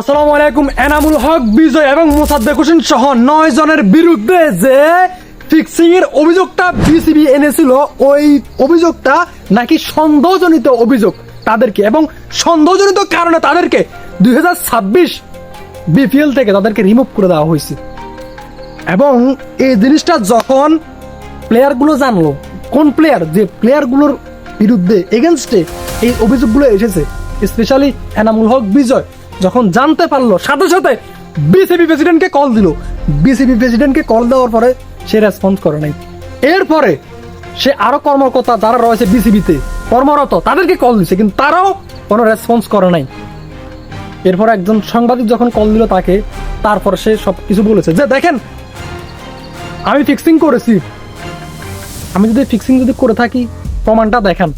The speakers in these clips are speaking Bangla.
আসসালামু আলাইকুম, এনামুল হক, বিজয় এবং মোসাদ্দেক হোসেন সহ নয় জনের বিরুদ্ধে যে ফিক্সিং এর অভিযোগটা বিসিবি এনেছিল, ওই অভিযোগটা নাকি সন্দেহজনিত অভিযোগ তাদেরকে এবং সন্দেহজনিত কারণে তাদেরকে দুই হাজার ছাব্বিশ বিপিএল থেকে তাদেরকে রিমুভ করে দেওয়া হয়েছে। এবং এই জিনিসটা যখন প্লেয়ারগুলো জানলো, কোন প্লেয়ার যে প্লেয়ারগুলোর বিরুদ্ধে এগেনস্টে এই অভিযোগগুলো এসেছে স্পেশালি এনামুল হক, বিজয় যখন জানতে পারল, সাথে সাথে বিসিবি প্রেসিডেন্টকে কল দিল। বিসিবি প্রেসিডেন্টকে কল দেওয়ার পরে সে রেসপন্স করে নাই। এরপরে সে আরও কর্মকর্তা যারা রয়েছে বিসিবিতে কর্মরত, তাদেরকে কল দিছে, কিন্তু তারাও কোনো রেসপন্স করে নাই। এরপর একজন সাংবাদিক যখন কল দিল তাকে, তারপর সে সব কিছু বলেছে। যে দেখেন, আমি ফিক্সিং করেছি। আমি যদি ফিক্সিং যদি করে থাকি, প্রমাণটা দেখান।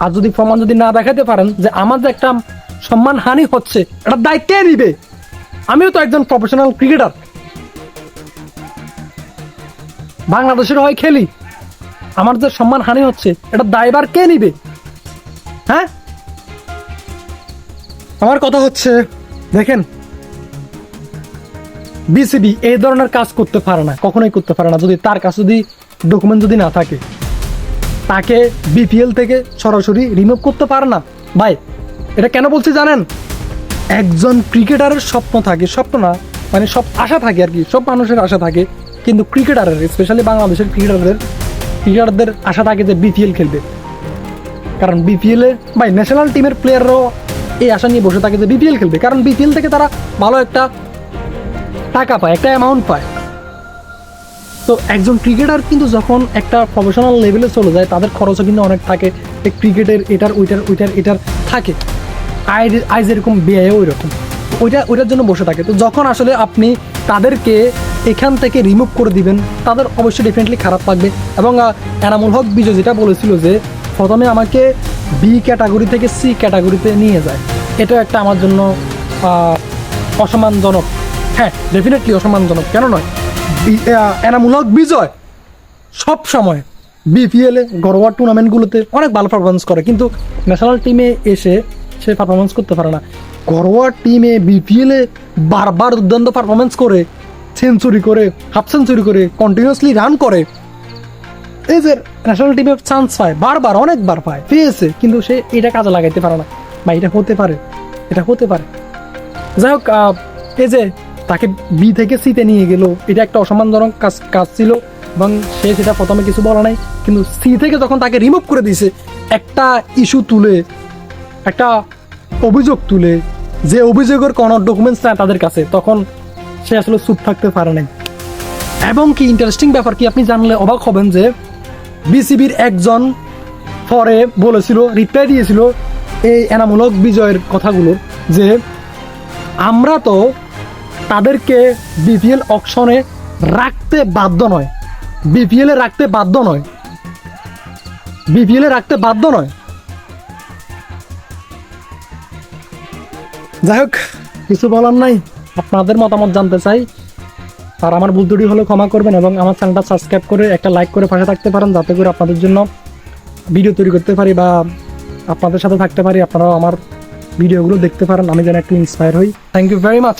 আর যদি প্রমাণ যদি না দেখাতে পারেন, যে আমার যে একটা সম্মান হানি হচ্ছে, এটা দায় কে নিবে। আমিও তো একজন প্রফেশনাল ক্রিকেটার বাংলাদেশের হয়ে খেলি। আমার যে সম্মান হানি হচ্ছে, এটা দায়বার কে নিবে? হ্যাঁ? আমার কথা হচ্ছে, দেখেন বিসিবি এই ধরনের কাজ করতে পারে না, কখনোই করতে পারে না। যদি তার কাছে যদি ডকুমেন্ট যদি না থাকে, তাকে বিপিএল থেকে সরাসরি রিমুভ করতে পারে না। ভাই এটা কেন বলছি জানেন? একজন ক্রিকেটারের স্বপ্ন থাকে, স্বপ্ন না মানে সব আশা থাকে আর কি, সব মানুষের আশা থাকে, কিন্তু ক্রিকেটারের স্পেশালি বাংলাদেশের ক্রিকেটারদের ক্রিকেটারদের আশা থাকে যে বিপিএল খেলবে। কারণ বিপিএলে ভাই ন্যাশনাল টিমের প্লেয়াররাও এই আশা নিয়ে বসে থাকে যে বিপিএল খেলবে। কারণ বিপিএল থেকে তারা ভালো একটা টাকা পায়, একটা অ্যামাউন্ট পায়। তো একজন ক্রিকেটার কিন্তু যখন একটা প্রফেশনাল লেভেলে চলে যায়, তাদের খরচও কিন্তু অনেক থাকে। ক্রিকেটের এটার, ওইটার ওইটার, এটার থাকে। আয় আয় যেরকম ব্যয় ওই রকম ওইটা ওইটার জন্য বসে থাকে। তো যখন আসলে আপনি তাদেরকে এখান থেকে রিমুভ করে দিবেন, তাদের অবশ্যই ডেফিনেটলি খারাপ লাগবে। এবং এনামুল হক বিজয় যেটা বলেছিল যে, প্রথমে আমাকে বি ক্যাটাগরি থেকে সি ক্যাটাগরিতে নিয়ে যায়। এটা একটা আমার জন্য অসম্মানজনক। হ্যাঁ ডেফিনেটলি অসম্মানজনক। কেন নয়? এনামুল হক বিজয় সব সময় বিপিএলে ঘরোয়া টুর্নামেন্টগুলোতে অনেক ভালো পারফরমেন্স করে। কিন্তু ন্যাশনাল টিমে এসে সে পারফরমেন্স করতে পারে না। ঘরোয়া টিমে বিপিএল বারবার দুর্দান্ত পারফরমেন্স করে সেঞ্চুরি করে হাফ সেঞ্চুরি করে কন্টিনিউয়াসলি রান করে। এই যে ন্যাশনাল টিমে চান্স পায়, বারবার, অনেকবার পায়, পেয়েছে, কিন্তু সে এটা কাজে লাগাইতে পারে না। বা এটা হতে পারে, এটা হতে পারে। যাই হোক এই যে তাকে বি থেকে সিতে নিয়ে গেল, এটা একটা অসম্মানজনক কাজ কাজ ছিল এবং সে সেটা প্রথমে কিছু বলা নাই, কিন্তু সি থেকে যখন তাকে রিমুভ করে দিয়েছে, একটা ইস্যু তুলে একটা অভিযোগ তুলে যে অভিযোগের কোনো ডকুমেন্টস নাই তাদের কাছে, তখন সে আসলে চুপ থাকতে পারে নাই। এবং কি ইন্টারেস্টিং ব্যাপার কি আপনি জানলে অবাক হবেন যে বিসিবির একজন পরে বলেছিল রিপ্লাই দিয়েছিল এই এনামূলক বিজয়ের কথাগুলো যে আমরা তো তাদেরকে বিপিএল অকশনে রাখতে বাধ্য নয়। বিপিএলে রাখতে বাধ্য নয়। বিপিএলে রাখতে বাধ্য নয়। যাই হোক, কিছু বলার নাই। আপনাদের মতামত জানতে চাই। আর আমার ভুল ত্রুটি হলে ক্ষমা করবেন এবং আমার চ্যানেলটা সাবস্ক্রাইব করে একটা লাইক করে পাশে থাকতে পারেন, যাতে করে আপনাদের জন্য ভিডিও তৈরি করতে পারি বা আপনাদের সাথে থাকতে পারি। আপনারাও আমার ভিডিওগুলো দেখতে পারেন, আমি যেন একটু ইন্সপায়ার হই। Thank you very much